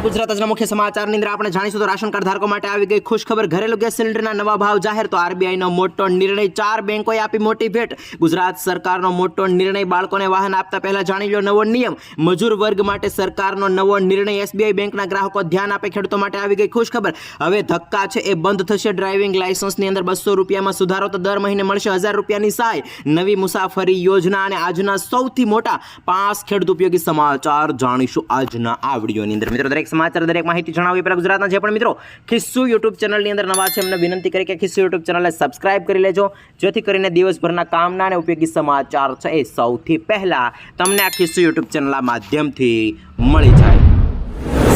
નમસ્કાર. ગુજરાત આજના મુખ્ય સમાચારની અંદર આપણે જાણીશું તો રાશન કાર્ડ ધારકો માટે આવી ગઈ ખુશ ખબર ઘરેલુ ગેસ સિલિન્ડરના નવા ભાવ જાહેર, તો આરબીઆઈનો મોટો નિર્ણય ચાર બેંકોએ આપી મોટી ભેટ. ગુજરાત સરકારનો મોટો નિર્ણય બાળકોને વાહન આપતા પહેલા જાણી લો નવો નિયમ. મજૂર વર્ગ માટે સરકારનો નવો નિર્ણય એસબીઆઈ બેંકના ગ્રાહકો ધ્યાન આપે ખેડૂતો માટે આવી ગઈ ખુશ ખબર હવે ધક્કા છે એ બંધ થશે. ડ્રાઇવિંગ લાયસન્સની અંદર બસો રૂપિયામાં સુધારો તો દર મહિને મળશે હજાર રૂપિયાની સહાય નવી મુસાફરી યોજના અને આજના સૌથી મોટા પાંચ ખેડૂત ઉપયોગી સમાચાર જાણીશું આજના આ વિડીયોની અંદર. મિત્રો, દરેક સમાચાર દરેક માહિતી જણાવી પહેલાં ગુજરાતના જે પણ મિત્રો ખિસ્સુ યુટ્યુબ ચેનલની અંદર નવા છે એમને વિનંતી કરી કે ખિસ્સુ યુટ્યુબ ચેનલને સબસ્ક્રાઇબ કરી લેજો, જેથી કરીને દિવસભરના કામના અને ઉપયોગી સમાચાર છે એ સૌથી પહેલા તમને આ ખિસ્સુ યુટ્યુબ ચેનલના માધ્યમથી મળી જાય.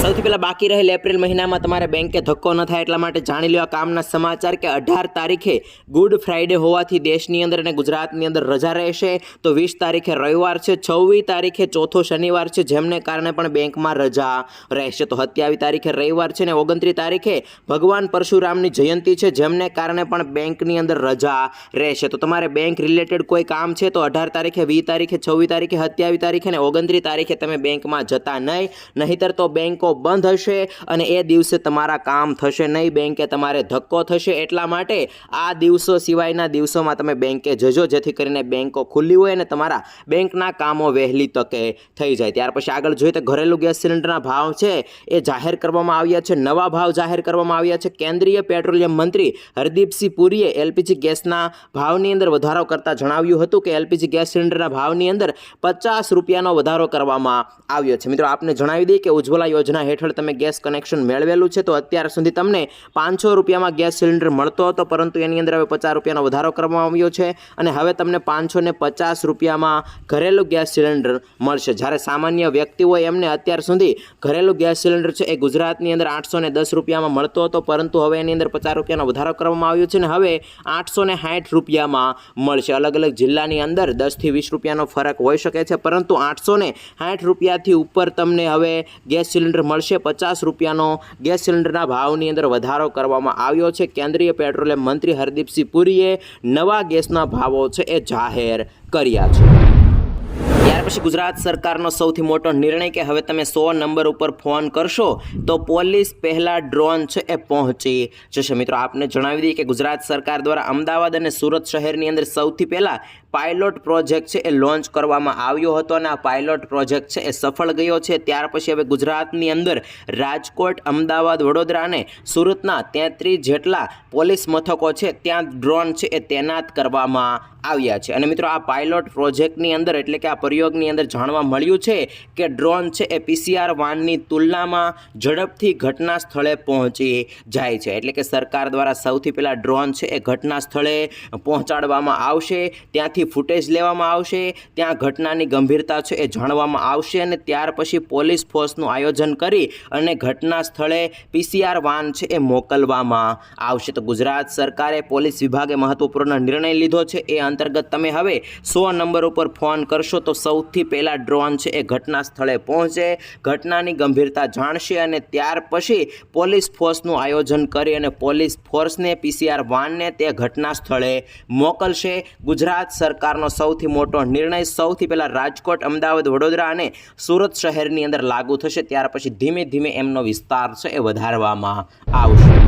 સૌથી પહેલાં બાકી રહેલ એપ્રિલ મહિનામાં તમારે બેંકે ધક્કો ન થાય એટલા માટે જાણી લેવા કામના સમાચાર કે અઢાર તારીખે ગુડ ફ્રાઈડે હોવાથી દેશની અંદર અને ગુજરાતની અંદર રજા રહેશે. તો વીસ તારીખે રવિવાર છે, છવ્વીસ તારીખે ચોથો શનિવાર છે, જેમને કારણે પણ બેંકમાં રજા રહેશે. તો સત્યાવીસ તારીખે રવિવાર છે ને ઓગણત્રીસ તારીખે ભગવાન પરશુરામની જયંતિ છે, જેમને કારણે પણ બેંકની અંદર રજા રહેશે. તો તમારે બેંક રિલેટેડ કોઈ કામ છે તો અઢાર તારીખે, વીસ તારીખે, છવ્વીસ તારીખે, સત્યાવીસ તારીખે ને ઓગણત્રીસ તારીખે તમે બેંકમાં જતા નહીં. નહીંતર તો બેંકો બંધ હશે અને એ દિવસે તમારા કામ થશે નહીં. બેંકે તમારે ધક્કો થશે એટલા માટે આ દિવસો સિવાયના દિવસોમાં તમે બેંકે જજો, જેથી કરીને બેંકો ખુલ્લી હોય અને તમારા બેંકના કામો વહેલી તકે થઈ જાય. ત્યાર પછી આગળ જોઈએ તો ઘરેલું ગેસ સિલિન્ડરના ભાવ છે એ જાહેર કરવામાં આવ્યા છે. નવા ભાવ જાહેર કરવામાં આવ્યા છે. કેન્દ્રીય પેટ્રોલિયમ મંત્રી હરદીપસિંહ પુરીએ એલપીજી ગેસના ભાવની અંદર વધારો કરતાં જણાવ્યું હતું કે એલપીજી ગેસ સિલિન્ડરના ભાવની અંદર પચાસ રૂપિયાનો વધારો કરવામાં આવ્યો છે. મિત્રો, આપને જણાવી દઈએ કે ઉજ્જવલા યોજના હેઠળ તમે ગેસ કનેક્શન મેળવેલું છે, તો અત્યાર સુધી તમને પાંચસો રૂપિયામાં ગેસ સિલિન્ડર મળતો હતો, પરંતુ એની અંદર હવે પચાસ રૂપિયાનો વધારો કરવામાં આવ્યો છે અને હવે તમને પાંચસો પચાસ રૂપિયામાં ઘરેલું ગેસ સિલિન્ડર મળશે. જ્યારે સામાન્ય વ્યક્તિ હોય એમને અત્યાર સુધી ઘરેલું ગેસ સિલિન્ડર છે એ ગુજરાતની અંદર આઠસો દસ રૂપિયામાં મળતો હતો, પરંતુ હવે એની અંદર પચાસ રૂપિયાનો વધારો કરવામાં આવ્યો છે અને હવે આઠસો ને સાઠ રૂપિયામાં મળશે. અલગ અલગ જિલ્લાની અંદર દસથી વીસ રૂપિયાનો ફરક હોઈ શકે છે, પરંતુ આઠસો ને સાઠ રૂપિયાથી ઉપર તમને હવે ગેસ સિલિન્ડર મળશે પચાસ રૂપિયાનો. ગેસ સિલિન્ડરના ભાવની અંદર વધારો કરવામાં આવ્યો છે. કેન્દ્રીય પેટ્રોલિયમ મંત્રી હરદીપસિંહ પુરીએ નવા ગેસના ભાવો છે એ જાહેર કર્યા છે. પછી ગુજરાત સરકારનો સૌથી મોટો નિર્ણય કે હવે તમે સો નંબર ઉપર ફોન કરશો તો પોલીસ પહેલાં ડ્રોન છે એ પહોંચી જશે. મિત્રો, આપને જણાવી દઈએ કે ગુજરાત સરકાર દ્વારા અમદાવાદ અને સુરત શહેરની અંદર સૌથી પહેલાં પાયલોટ પ્રોજેક્ટ છે એ લોન્ચ કરવામાં આવ્યો હતો અને આ પાયલોટ પ્રોજેક્ટ છે એ સફળ ગયો છે. ત્યાર પછી હવે ગુજરાતની અંદર રાજકોટ, અમદાવાદ, વડોદરા અને સુરતના તેત્રીસ જેટલા પોલીસ મથકો છે ત્યાં ડ્રોન છે એ તૈનાત કરવામાં આવ્યા છે. અને મિત્રો, આ પાયલોટ પ્રોજેક્ટની અંદર એટલે કે આ પ્રયોગની અંદર જાણવા મળ્યું છે કે ડ્રોન છે એ પીસીઆર વાનની તુલનામાં ઝડપથી ઘટના સ્થળે પહોંચી જાય છે. એટલે કે સરકાર દ્વારા સૌથી પહેલાં ડ્રોન છે એ ઘટના સ્થળે પહોંચાડવામાં આવશે, ત્યાંથી ફૂટેજ લેવામાં આવશે, ત્યાં ઘટનાની ગંભીરતા છે એ જાણવામાં આવશે અને ત્યાર પછી પોલીસ ફોર્સનું આયોજન કરી અને ઘટના સ્થળે પીસીઆર વાન છે એ મોકલવામાં આવશે. તો ગુજરાત સરકારે પોલીસ વિભાગે મહત્વપૂર્ણ નિર્ણય લીધો છે એ અંતર્ગત તમે હવે સો નંબર ઉપર ફોન કરશો તો સૌથી પહેલાં ડ્રોન છે એ ઘટના સ્થળે પહોંચે, ઘટનાની ગંભીરતા જાણશે અને ત્યાર પછી પોલીસ ફોર્સનું આયોજન કરી અને પોલીસ ફોર્સને પીસીઆર વાનને તે ઘટના સ્થળે મોકલશે. ગુજરાત સરકારનો સૌથી મોટો નિર્ણય સૌથી પહેલાં રાજકોટ, અમદાવાદ, વડોદરા અને સુરત શહેરની અંદર લાગુ થશે. ત્યાર પછી ધીમે ધીમે એમનો વિસ્તાર છે એ વધારવામાં આવશે.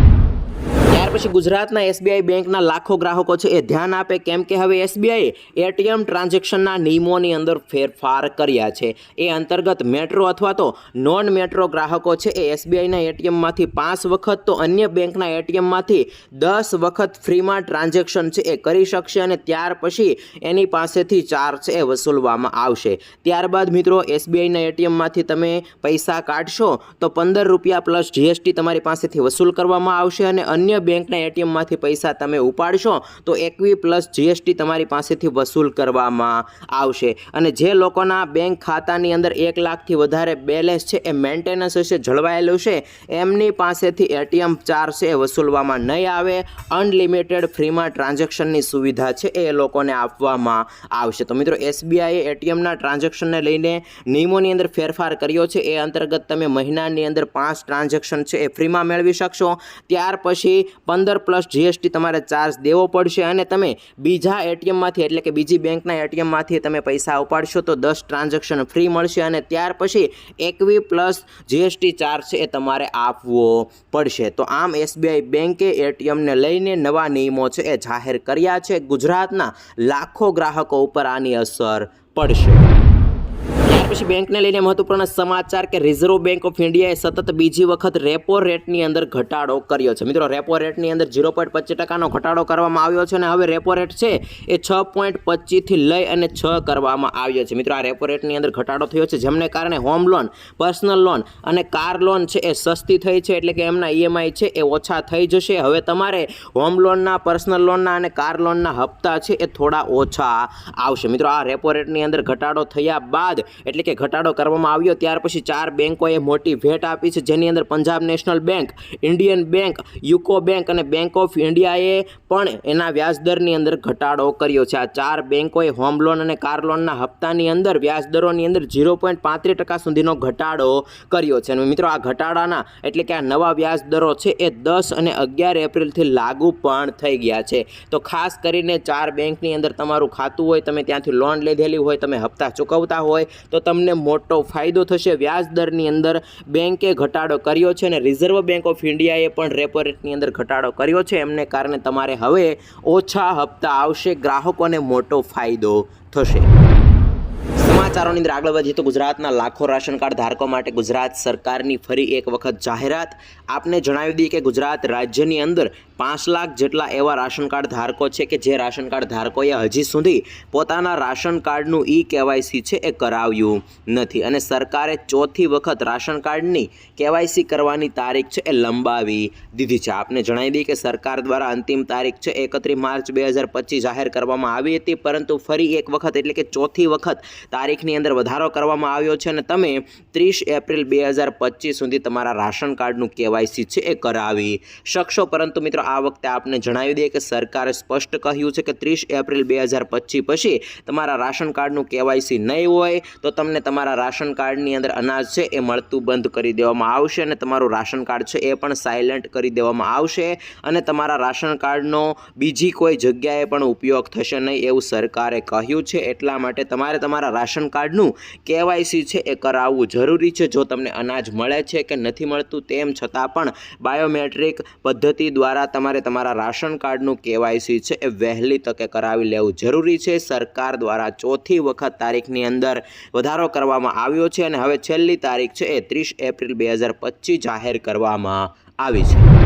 ત્યાર પછી ગુજરાતના એસબીઆઈ બેંકના લાખો ગ્રાહકો છે એ ધ્યાન આપે કેમ કે હવે એસબીઆઈએ એટીએમ ટ્રાન્ઝેક્શનના નિયમોની અંદર ફેરફાર કર્યા છે. એ અંતર્ગત મેટ્રો અથવા તો નોન મેટ્રો ગ્રાહકો છે એ એસબીઆઈના એટીએમમાંથી પાંચ વખત તો અન્ય બેંકના એટીએમમાંથી દસ વખત ફ્રીમાં ટ્રાન્ઝેક્શન છે એ કરી શકશે અને ત્યાર પછી એની પાસેથી ચાર્જ એ વસૂલવામાં આવશે. ત્યારબાદ મિત્રો એસબીઆઈના એટીએમમાંથી તમે પૈસા કાઢશો તો પંદર રૂપિયા પ્લસ જીએસટી તમારી પાસેથી વસૂલ કરવામાં આવશે અને અન્ય બેંકના એટીએમમાંથી પૈસા તમે ઉપાડશો, તો એકવી પ્લસ જીએસટી તમારી પાસેથી વસૂલ કરવામાં આવશે. અને જે લોકોના બેંક ખાતાની અંદર એક લાખથી વધારે બેલેન્સ છે, એ મેન્ટેનન્સ હશે જળવાયેલું છે, એમની પાસેથી એટીએમ ચાર્જ છે એ વસૂલવામાં નહીં આવે. અનલિમિટેડ ફ્રીમાં ટ્રાન્ઝેક્શનની સુવિધા છે, એ લોકોને આપવામાં આવશે. તો મિત્રો, એસબીઆઈએ એટીએમના ટ્રાન્ઝેક્શનને લઈને નિયમોની અંદર ફેરફાર કર્યો છે, એ અંતર્ગત તમે મહિનાની અંદર પાંચ ટ્રાન્ઝેક્શન છે, એ ફ્રીમાં મેળવી શકશો. ત્યાર પછી પંદર પ્લસ જીએસટી તમારે ચાર્જ દેવો પડશે અને તમે બીજા એટીએમમાંથી એટલે કે બીજી બેંકના એટીએમમાંથી તમે પૈસા ઉપાડશો તો દસ ટ્રાન્ઝેક્શન ફ્રી મળશે અને ત્યાર પછી એકવી પ્લસ જીએસટી ચાર્જ છે એ તમારે આપવો પડશે. તો આમ એસબીઆઈ બેંકે એટીએમને લઈને નવા નિયમો છે એ જાહેર કર્યા છે. ગુજરાતના લાખો ગ્રાહકો ઉપર આની અસર પડશે. પછી બેંકને લઈને મહત્વપૂર્ણ સમાચાર કે રિઝર્વ બેંક ઓફ ઇન્ડિયાએ સતત બીજી વખત રેપો રેટની અંદર ઘટાડો કર્યો છે. મિત્રો રેપો રેટની અંદર ઝીરો પોઈન્ટ પચીસ ટકાનો ઘટાડો કરવામાં આવ્યો છે અને હવે રેપો રેટ છે એ છ પોઈન્ટ પચીસથી લઈ અને છ કરવામાં આવ્યો છે. મિત્રો, આ રેપો રેટની અંદર ઘટાડો થયો છે, જેમને કારણે હોમ લોન પર્સનલ લોન અને કાર લોન છે એ સસ્તી થઈ છે એટલે કે એમના ઈએમઆઈ છે એ ઓછા થઈ જશે. હવે તમારે હોમ લોનના પર્સનલ લોનના અને કાર લોનના હપ્તા છે એ થોડા ઓછા આવશે. મિત્રો, આ રેપો રેટની અંદર ઘટાડો થયા બાદ એટલે કે ઘટાડો કરવામાં આવ્યો. ત્યાર પછી ચાર બેન્કોએ મોટી ભેટ આપી છે, જેની અંદર Punjab national bank, Indian bank, UCO bank અને બેંક ઓફ ઇન્ડિયાએ પણ એના વ્યાજદરની અંદર ઘટાડો કર્યો છે. આ ચાર બેન્કોએ હોમ લોન અને કાર લોનના હપ્તાની અંદર વ્યાજદરોની અંદર ઝીરો પોઈન્ટ પાંત્રીસ ટકા સુધીનો ઘટાડો કર્યો છે. અને મિત્રો, આ ઘટાડાના એટલે કે આ નવા વ્યાજદરો છે એ દસ અને અગિયાર એપ્રિલથી લાગુ પણ થઈ ગયા છે. તો ખાસ કરીને ચાર બેંકની અંદર તમારું ખાતું હોય, તમે ત્યાંથી લોન લીધેલી હોય, તમે હપ્તા ચૂકવતા હોય, તો તમને મોટો ફાયદો થશે. વ્યાજ દરની અંદર બેંકે ઘટાડો કર્યો છે અને રિઝર્વ બેન્ક ઓફ ઇન્ડિયાએ પણ રેપો રેટની અંદર ઘટાડો કર્યો છે. એમને કારણે તમારે હવે ઓછા હપ્તા આવશે. ગ્રાહકોને મોટો ફાયદો થશે. સમાચારોની અંદર આગળ વધીએ તો ગુજરાતના લાખો રાશન કાર્ડ ધારકો માટે ગુજરાત સરકારની ફરી એક વખત જાહેરાત. આપને જણાવી દઈએ કે ગુજરાત રાજ્યની અંદર પાંચ લાખ જેટલા એવા રાશન કાર્ડ ધારકો છે કે જે રાશન કાર્ડ ધારકોએ હજી સુધી પોતાના રાશન કાર્ડનું ઈ કેવાયસી છે એ કરાવ્યું નથી. અને સરકારે ચોથી વખત રાશન કાર્ડની કેવાયસી કરવાની તારીખ છે એ લંબાવી દીધી છે. આપને જણાવી દઈએ કે સરકાર દ્વારા અંતિમ તારીખ છે એકત્રીસ માર્ચ બે હજાર પચીસ જાહેર કરવામાં આવી હતી, પરંતુ ફરી એક વખત એટલે કે ચોથી વખત તારીખની અંદર વધારો કરવામાં આવ્યો છે અને તમે ત્રીસ એપ્રિલ બે હજાર પચીસ સુધી તમારા રાશન કાર્ડનું કેવાયસી છે એ કરાવી શકશો. પરંતુ મિત્રો, આ વખતે આપને જણાવી દઈએ કે સરકારે સ્પષ્ટ કહ્યું છે કે ત્રીસ એપ્રિલ બે હજાર પચીસ પછી તમારા રાશન કાર્ડનું કેવાયસી નહીં હોય તો તમને તમારા રાશન કાર્ડની અંદર અનાજ છે એ મળતું બંધ કરી દેવામાં આવશે અને તમારું રાશન કાર્ડ છે એ પણ સાયલન્ટ કરી દેવામાં આવશે અને તમારા રાશન કાર્ડનો બીજી કોઈ જગ્યાએ પણ ઉપયોગ થશે નહીં એવું સરકારે કહ્યું છે. એટલા માટે તમારે તમારા રાશન કાર્ડનું કેવાયસી છે એ કરાવવું જરૂરી છે. જો તમને અનાજ મળે છે કે નથી મળતું તેમ છતાં પણ બાયોમેટ્રિક પદ્ધતિ દ્વારા તમારે તમારા રાશન કાર્ડનું કેવાયસી છે એ વહેલી તકે કરાવી લેવું જરૂરી છે. સરકાર દ્વારા ચોથી વખત તારીખની અંદર વધારો કરવામાં આવ્યો છે અને હવે છેલ્લી તારીખ છે એ ત્રીસ એપ્રિલ બે હજાર પચીસ જાહેર કરવામાં આવી છે.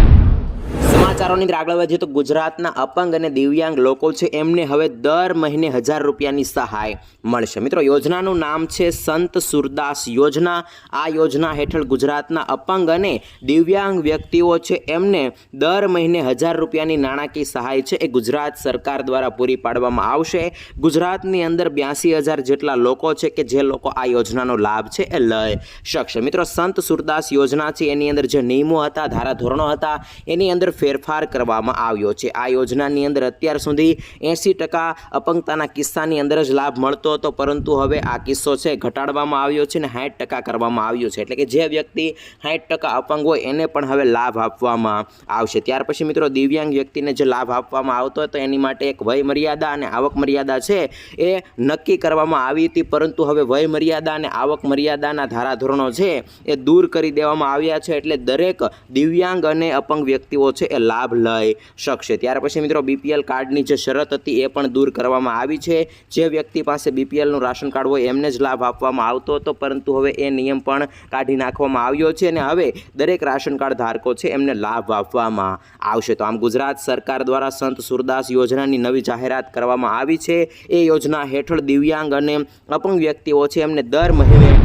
સમાચારોની આગળ વધીએ તો ગુજરાતના અપંગ અને દિવ્યાંગ લોકો છે, એમને હવે દર મહિને હજાર રૂપિયાની સહાય મળશે. મિત્રો, યોજનાનું નામ છે સંત સુરદાસ યોજના. આ યોજના હેઠળ ગુજરાતના અપંગ અને દિવ્યાંગ વ્યક્તિઓ છે, એમને દર મહિને હજાર રૂપિયાની નાણાકીય સહાય છે એ ગુજરાત સરકાર દ્વારા પૂરી પાડવામાં આવશે. ગુજરાતની અંદર બ્યાસી હજાર જેટલા લોકો છે કે જે લોકો આ યોજનાનો લાભ છે એ લઈ શકશે. મિત્રો, સંત સુરદાસ યોજના છે, એની અંદર જે નિયમો હતા, ધારાધોરણો હતા, એની અંદર ફેરફાર કરવામાં આવ્યો છે. આ યોજનાની અંદર અત્યાર સુધી એંસી ટકા અપંગતાના કિસ્સાની અંદર જ લાભ મળતો હતો, પરંતુ હવે આ કિસ્સો છે ઘટાડવામાં આવ્યો છે અને સાઠ ટકા કરવામાં આવ્યો છે. એટલે કે જે વ્યક્તિ સાઠ ટકા અપંગ હોય એને પણ હવે લાભ આપવામાં આવશે. ત્યાર પછી મિત્રો દિવ્યાંગ વ્યક્તિને જે લાભ આપવામાં આવતો હતો એની માટે એક વય મર્યાદા અને આવક મર્યાદા છે એ નક્કી કરવામાં આવી હતી, પરંતુ હવે વય મર્યાદા અને આવક મર્યાદાના ધારાધોરણો છે એ દૂર કરી દેવામાં આવ્યા છે. એટલે દરેક દિવ્યાંગ અને અપંગ વ્યક્તિઓ છે એ લાભ લઈ શકશે. ત્યાર પછી મિત્રો બીપીએલ કાર્ડની જે શરત હતી એ પણ દૂર કરવામાં આવી છે. જે વ્યક્તિ પાસે બીપીએલનું રાશન કાર્ડ હોય એમને જ લાભ આપવામાં આવતો હતો, પરંતુ હવે એ નિયમ પણ કાઢી નાખવામાં આવ્યો છે અને હવે દરેક રાશન કાર્ડ ધારકો છે એમને લાભ આપવામાં આવશે. તો આમ ગુજરાત સરકાર દ્વારા સંત સુરદાસ યોજનાની નવી જાહેરાત કરવામાં આવી છે. એ યોજના હેઠળ દિવ્યાંગ અને અપંગ વ્યક્તિઓ છે એમને દર મહિને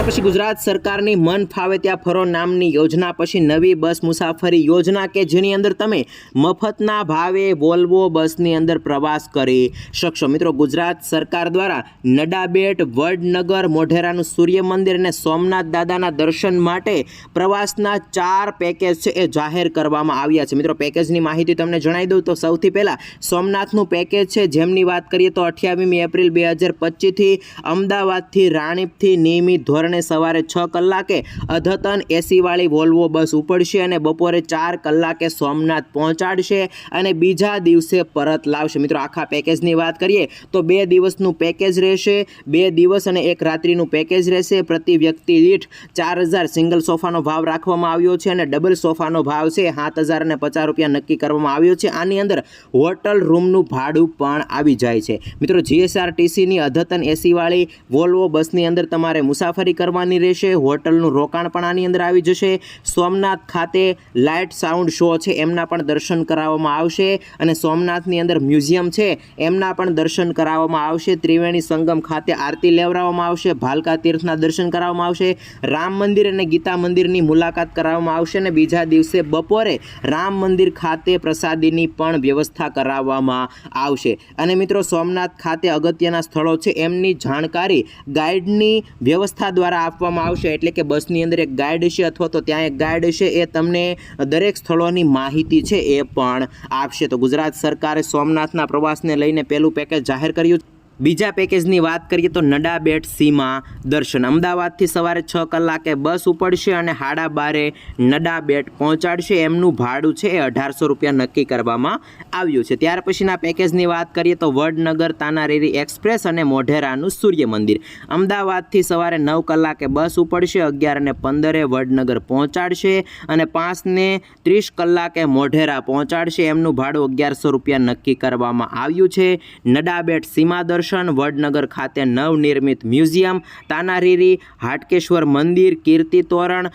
ત્યાર પછી ગુજરાત સરકારની મન ફાવે ત્યાં ફરો નામની યોજના, પછી નવી બસ મુસાફરી યોજના કે જેની અંદર તમે મફતના ભાવે વોલ્વો બસની અંદર પ્રવાસ કરી શકશો. મિત્રો, ગુજરાત સરકાર દ્વારા નડાબેટ, વડનગર, મોઢેરાનું સૂર્ય મંદિર અને સોમનાથ દાદાના દર્શન માટે પ્રવાસના ચાર પેકેજ છે એ જાહેર કરવામાં આવ્યા છે. મિત્રો પેકેજની માહિતી તમને જણાવી દઉં તો સૌથી પહેલાં સોમનાથનું પેકેજ છે. જેમની વાત કરીએ તો અઠ્યાવીસમી એપ્રિલ બે હજાર પચીસથી અમદાવાદથી રાણીપથી નિયમિત ધોરણે અને સવારે છ કલાકે અધતન એસીવાળી વોલ્વો બસ ઉપડશે અને બપોરે ચાર કલાકે સોમનાથ પહોંચાડશે અને બીજા દિવસે પરત લાવશે. મિત્રો, આખા પેકેજની વાત કરીએ તો બે દિવસનું પેકેજ રહેશે. બે દિવસ અને એક રાત્રિનું પેકેજ રહેશે. પ્રતિ વ્યક્તિ દીઠ ચાર હજાર સિંગલ સોફાનો ભાવ રાખવામાં આવ્યો છે અને ડબલ સોફાનો ભાવ છે સાત હજાર અને પચાસ રૂપિયા નક્કી કરવામાં આવ્યો છે. આની અંદર હોટલ રૂમનું ભાડું પણ આવી જાય છે. મિત્રો, જીએસઆરટીસીની અધતન એસીવાળી વોલ્વો બસની અંદર તમારે મુસાફરી કરવાની રહેશે. હોટલનું રોકાણ પણ આની અંદર આવી જશે. સોમનાથ ખાતે લાઇટ સાઉન્ડ શો છે. એમના પણ દર્શન કરાવવામાં આવશે. અને સોમનાથની અંદર મ્યુઝિયમ છે. એમના પણ દર્શન કરાવવામાં આવશે. ત્રિવેણી સંગમ ખાતે આરતી લેવડાવવામાં આવશે. ભાલકા તીર્થના દર્શન કરાવવામાં આવશે. રામ મંદિર અને ગીતા મંદિરની મુલાકાત કરાવવામાં આવશે. અને બીજા દિવસે બપોરે રામ મંદિર ખાતે પ્રસાદીની પણ વ્યવસ્થા કરાવવામાં આવશે. અને મિત્રો, સોમનાથ ખાતે અગત્યના સ્થળો છે. એમની જાણકારી, ગાઈડની વ્યવસ્થા દ્વારા આપવામાં આવશે, એટલે કે બસની અંદર એક ગાઈડ છે અથવા તો ત્યાં એક ગાઈડ છે, એ તમને દરેક સ્થળોની માહિતી છે એ પણ આપશે. તો ગુજરાત સરકારે સોમનાથના પ્રવાસને લઈને પહેલું પેકેજ જાહેર કર્યું બીજા પેકેજની વાત કરીએ તો નડા બેટ સીમા દર્શન. અમદાવાદથી સવારે છ કલાકે બસ ઉપડશે અને હાડા બારે નડા બેટ પહોંચાડશે. એમનું ભાડું છે એ અઢારસો રૂપિયા નક્કી કરવામાં આવ્યું છે. ત્યાર પછીના પેકેજની વાત કરીએ તો વડનગર તાનારીરી એક્સપ્રેસ અને મોઢેરાનું સૂર્ય મંદિર અમદાવાદથી સવારે નવ કલાકે બસ ઉપડશે, અગિયાર અને પંદરે વડનગર પહોંચાડશે અને પાંચને ત્રીસ કલાકે મોઢેરા પહોંચાડશે. એમનું ભાડું અગિયારસો રૂપિયા નક્કી કરવામાં આવ્યું છે. નડાબેટ સીમા દર્શન વડનગર ખાતે નવનિર્મિત મ્યુઝિયમ, તાનારીરી, હાટકેશ્વર મંદિર, કીર્તિ તોરણ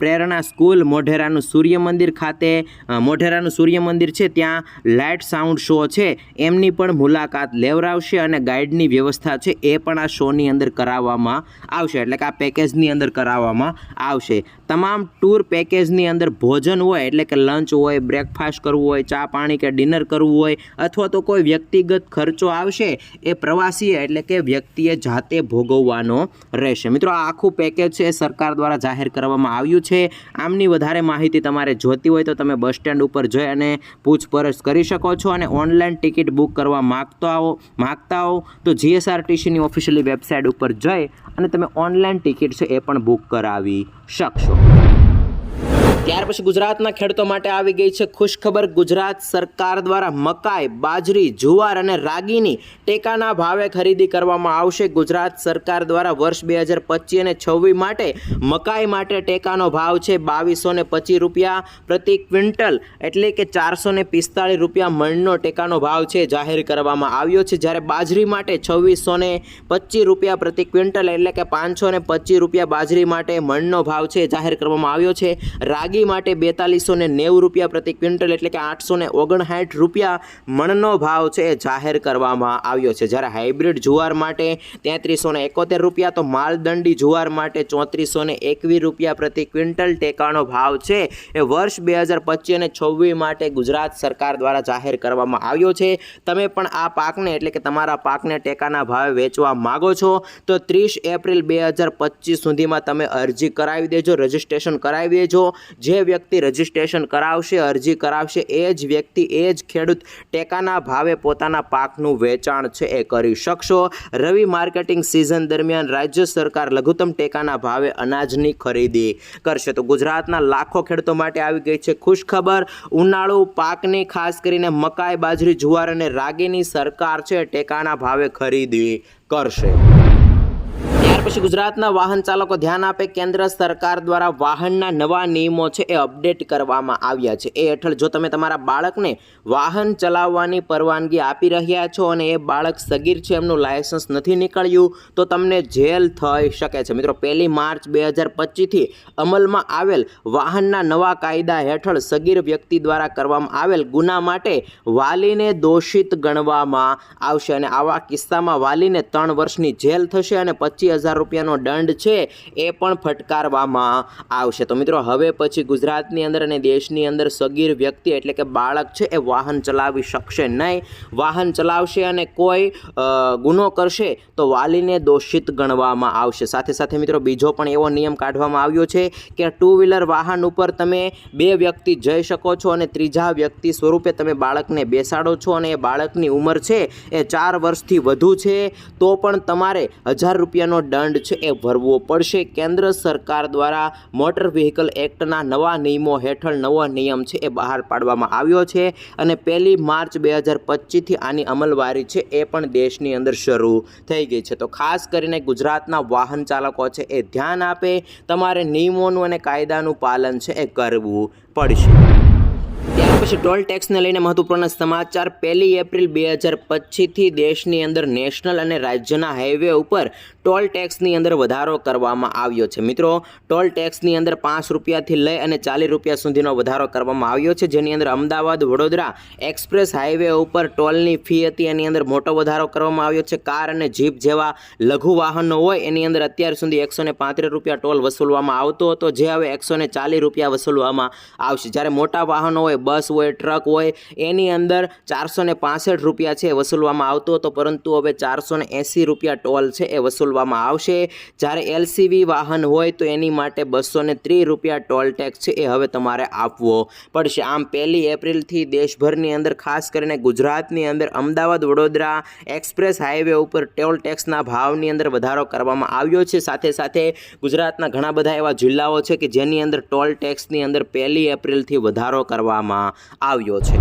પ્રેરણા સ્કૂલ, મોઢેરાનું સૂર્ય મંદિર ખાતે મોઢેરાનું સૂર્ય મંદિર છે, ત્યાં લાઇટ સાઉન્ડ શો છે, એમની પણ મુલાકાત લેવડાવશે અને ગાઈડની વ્યવસ્થા છે, એ પણ આ શોની અંદર કરાવવામાં આવશે, એટલે કે આ પેકેજની અંદર કરાવવામાં આવશે. તમામ ટૂર પેકેજની અંદર ભોજન હોય, એટલે કે લંચ હોય, બ્રેકફાસ્ટ કરવું હોય, ચા પાણી કે ડિનર કરવું હોય, અથવા તો કોઈ વ્યક્તિગત ખર્ચો આવશે, એ પ્રવાસીએ એટલે કે વ્યક્તિએ જાતે ભોગવવાનો રહેશે. મિત્રો, આ આખું પેકેજ છે સરકાર દ્વારા જાહેર કરવામાં આવ્યું છે. આમની વધારે માહિતી તમારે જોતી હોય તો તમે બસ સ્ટેન્ડ ઉપર જઈ અને પૂછપરછ કરી શકો છો અને ઓનલાઈન ટિકિટ બુક કરવા માગતા હો માગતા હો તો જીએસઆરટીસીની ઓફિશિયલી વેબસાઇટ ઉપર જઈ અને તમે ઓનલાઈન ટિકિટ છે એ પણ બુક કરાવી શકશો. ત્યાર પછી ગુજરાતના ખેડૂતો માટે આવી ગઈ છે ખુશખબર. ગુજરાત સરકાર દ્વારા મકાઈ, બાજરી, જુવાર અને રાગીની ટેકાના ભાવે ખરીદી કરવામાં આવશે. ગુજરાત સરકાર દ્વારા વર્ષ બે હજાર પચીસ અને છવ્વીસ માટે મકાઈ માટે ટેકાનો ભાવ છે બાવીસો ને પચીસ રૂપિયા પ્રતિ ક્વિન્ટલ, એટલે કે ચારસો ને પિસ્તાળીસ રૂપિયા મણનો ટેકાનો ભાવ છે જાહેર કરવામાં આવ્યો છે. જ્યારે બાજરી માટે છવ્વીસો ને પચીસ રૂપિયા પ્રતિ ક્વિન્ટલ, એટલે કે પાંચસો ને પચીસ રૂપિયા બાજરી માટે મણનો ભાવ છે જાહેર કરવામાં આવ્યો છે. રાગી માટે બેતાલીસો ને નેવું રૂપિયા પ્રતિ ક્વિન્ટલ એટલે કે આઠસો ને ઓગણસાઠ રૂપિયા મણનો ભાવ છે એ જાહેર કરવામાં આવ્યો છે. જ્યારે હાઇબ્રિડ જુવાર માટે તેત્રીસો ને એકોતેર રૂપિયા, તો માલદંડી જુવાર માટે ચોત્રીસો ને એકવીસ રૂપિયા પ્રતિ ક્વિન્ટલ ટેકાનો ભાવ છે એ વર્ષ બે હજાર પચીસ અને છવ્વીસ માટે ગુજરાત સરકાર દ્વારા જાહેર કરવામાં આવ્યો છે. તમે પણ આ પાકને એટલે કે તમારા પાકને ટેકાના ભાવે વેચવા માગો છો, તો ત્રીસ એપ્રિલ બે હજાર પચીસ સુધીમાં તમે અરજી કરાવી દેજો, રજિસ્ટ્રેશન કરાવી દેજો. જે વ્યક્તિ રજિસ્ટ્રેશન કરાવશે, અરજી કરાવશે, એ જ વ્યક્તિ, એ જ ખેડૂત ટેકાના ભાવે પોતાના પાકનું વેચાણ છે એ કરી શકશો. રવિ માર્કેટિંગ સિઝન દરમિયાન રાજ્ય સરકાર લઘુત્તમ ટેકાના ભાવે અનાજની ખરીદી કરશે. તો ગુજરાતના લાખો ખેડૂતો માટે આવી ગઈ છે ખુશખબર. ઉનાળુ પાકની, ખાસ કરીને મકાઈ, બાજરી, જુવાર અને રાગીની સરકાર છે ટેકાના ભાવે ખરીદી કરશે. પછી ગુજરાતના વાહન ચાલકો ધ્યાન આપે કેન્દ્ર સરકાર દ્વારા વાહનના નવા નિયમો છે એ અપડેટ કરવામાં આવ્યા છે. એ હેઠળ જો તમે તમારા બાળકને વાહન ચલાવવાની પરવાનગી આપી રહ્યા છો અને એ બાળક સગીર છે, એમનું લાયસન્સ નથી નીકળ્યું, તો તમને જેલ થઈ શકે છે. મિત્રો, પહેલી માર્ચ બે હજાર પચીસથી અમલમાં આવેલ વાહનના નવા કાયદા હેઠળ સગીર વ્યક્તિ દ્વારા કરવામાં આવેલ ગુના માટે વાલીને દોષિત ગણવામાં આવશે અને આવા કિસ્સામાં વાલીને ત્રણ વર્ષની જેલ થશે અને પચીસ હજાર રૂપિયાનો દંડ છે, એ પણ ફટકારવામાં આવશે. તો મિત્રો, હવે પછી ગુજરાતની અંદર અને દેશની અંદર સગીર વ્યક્તિ એટલે કે બાળક છે, એ વાહન ચલાવી શકશે નહીં. વાહન ચલાવશે અને કોઈ ગુનો કરશે તો વાલીને દોષિત ગણવામાં આવશે. સાથે સાથે મિત્રો, બીજો પણ એવો નિયમ કાઢવામાં આવ્યો છે કે ટુ વ્હીલર વાહન ઉપર તમે બે વ્યક્તિ જઈ શકો છો અને ત્રીજા વ્યક્તિ સ્વરૂપે તમે બાળકને બેસાડો છો અને એ બાળકની ઉંમર છે, એ ચાર વર્ષથી વધુ છે, તો પણ તમારે હજાર રૂપિયાનો દંડ દંડ છે એ ભરવો પડશે. કેન્દ્ર સરકાર દ્વારા મોટર વ્હીકલ એક્ટના નવા નિયમો હેઠળ નવો નિયમ છે એ બહાર પાડવામાં આવ્યો છે અને પહેલી માર્ચ બે હજાર પચીસથી આની અમલવારી છે એ પણ દેશની અંદર શરૂ થઈ ગઈ છે. તો ખાસ કરીને ગુજરાતના વાહન ચાલકો છે એ ધ્યાન આપે, તમારે નિયમોનું અને કાયદાનું પાલન છે એ કરવું પડશે. પછી ટોલ ટેક્સને લઈને મહત્વપૂર્ણ સમાચાર. પહેલી એપ્રિલ બે હજાર પચીસથી દેશની અંદર નેશનલ અને રાજ્યના હાઈવે ઉપર ટોલ ટેક્સની અંદર વધારો કરવામાં આવ્યો છે. મિત્રો, ટોલ ટેક્સની અંદર પાંચ રૂપિયાથી લઈ અને ચાલીસ રૂપિયા સુધીનો વધારો કરવામાં આવ્યો છે. જેની અંદર અમદાવાદ, વડોદરા એક્સપ્રેસ હાઈવે ઉપર ટોલની ફી હતી. એની અંદર મોટો વધારો કરવામાં આવ્યો છે. કાર અને જીપ જેવા લઘુ વાહનો હોય, એની અંદર અત્યાર સુધી એકસો પાંત્રીસ રૂપિયા ટોલ વસૂલવામાં આવતો હતો. જે હવે એકસો ચાલીસ રૂપિયા વસૂલવામાં આવશે. જ્યારે મોટા વાહનો હોય, બસ હોય, ટ્રક હોય, એની અંદર ચારસો ને પાસઠ રૂપિયા છે એ વસૂલવામાં આવતો હતો, પરંતુ હવે ચારસો ને એંસી રૂપિયા ટોલ છે એ વસૂલવામાં આવશે. જ્યારે એલસીવી વાહન હોય તો એની માટે બસો ને ત્રીસ રૂપિયા ટોલ ટેક્સ છે એ હવે તમારે આપવો પડશે. આમ પહેલી એપ્રિલથી દેશભરની અંદર, ખાસ કરીને ગુજરાતની અંદર, અમદાવાદ, વડોદરા એક્સપ્રેસ હાઈવે ઉપર ટોલ ટેક્સના ભાવની અંદર વધારો કરવામાં આવ્યો છે. સાથે સાથે ગુજરાતના ઘણા બધા એવા જિલ્લાઓ છે કે જેની અંદર ટોલ ટેક્સની અંદર પહેલી એપ્રિલથી વધારો કરવામાં આવ્યો છે.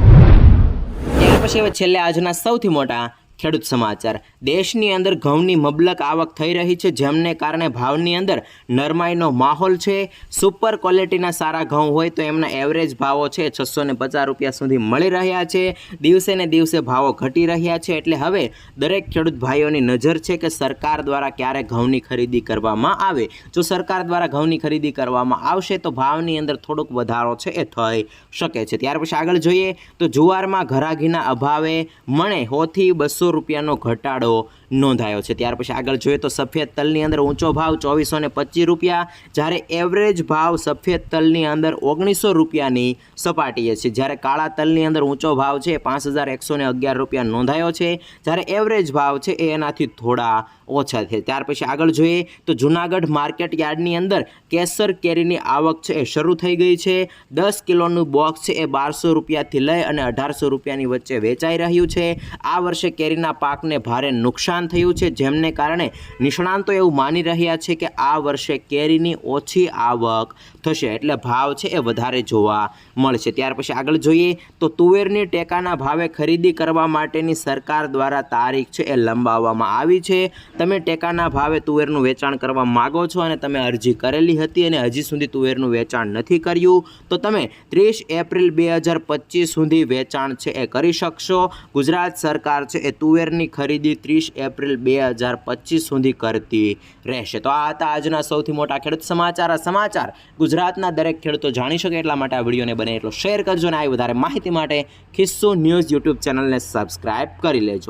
ત્યાર પછી હવે છેલ્લે આજના સૌથી મોટા ખેડૂત સમાચાર. દેશની અંદર ઘઉંની મબલક આવક થઈ રહી છે, જેમને કારણે ભાવની અંદર નરમાઈનો માહોલ છે. સુપર ક્વોલિટીના સારા ઘઉં હોય તો એમના એવરેજ ભાવો છે છસો ને પચાસ રૂપિયા સુધી મળી રહ્યા છે. દિવસે ને દિવસે ભાવો ઘટી રહ્યા છે, એટલે હવે દરેક ખેડૂત ભાઈઓની નજર છે કે સરકાર દ્વારા ક્યારે ઘઉંની ખરીદી કરવામાં આવે. જો સરકાર દ્વારા ઘઉંની ખરીદી કરવામાં આવશે તો ભાવની અંદર થોડોક વધારો છે એ થઈ શકે છે. ત્યાર પછી આગળ જોઈએ તો જુવારમાં ઘરાઘીના અભાવે મણે હોથી બસો રૂપિયાનો ઘટાડો નોંધાયો છે. ત્યાર પછી આગળ જોઈએ તો સફેદ તલની અંદર ઊંચો ભાવ ચોવીસો ને પચીસ રૂપિયા, જ્યારે એવરેજ ભાવ સફેદ તલની અંદર ઓગણીસો રૂપિયાની સપાટીએ છે. જ્યારે કાળા તલની અંદર ઊંચો ભાવ છે પાંચ હજાર એકસો અગિયાર રૂપિયા નોંધાયો છે. જ્યારે એવરેજ ભાવ છે એ એનાથી થોડા ઓછા છે. ત્યાર પછી આગળ જોઈએ તો જુનાગઢ માર્કેટ યાર્ડની અંદર કેસર કેરીની આવક છે એ શરૂ થઈ ગઈ છે. દસ કિલોનું બોક્સ છે એ બારસો રૂપિયાથી લઈ અને અઢારસો રૂપિયાની વચ્ચે વેચાઈ રહ્યું છે. આ વર્ષે કેરીના પાકને ભારે નુકસાન થયું છે, જેમને કારણે નિષ્ણાંતો એવું માની રહ્યા છે કે આ વર્ષે કેરીની ઓછી આવક થશે એટલે ભાવ છે એ વધારે જોવા મળશે. ત્યાર પછી આગળ જોઈએ તો તુવેરની ટેકાના ભાવે ખરીદી કરવા માટેની સરકાર દ્વારા તારીખ છે એ લંબાવવામાં આવી છે. તમે ટેકાના ભાવે તુવેરનું વેચાણ કરવા માગો છો અને તમે અરજી કરેલી હતી અને હજી સુધી તુવેરનું વેચાણ નથી કર્યું, તો તમે ત્રીસ એપ્રિલ બે હજાર પચીસ સુધી વેચાણ છે એ કરી શકશો. ગુજરાત સરકાર છે એ તુવેરની ખરીદી ત્રીસ એપ્રિલ બે હજાર પચીસ સુધી કરતી રહેશે. તો આ હતા આજના સૌથી મોટા ખેડૂત સમાચાર. આ સમાચાર ગુજરાતના દરેક ખેડૂતો જાણી શકે એટલા માટે આ વિડીયોને બને એટલો શેર કરજો અને આવી વધારે માહિતી માટે ખિસ્સો ન્યૂઝ યુટ્યુબ ચેનલને સબસ્ક્રાઇબ કરી લેજો.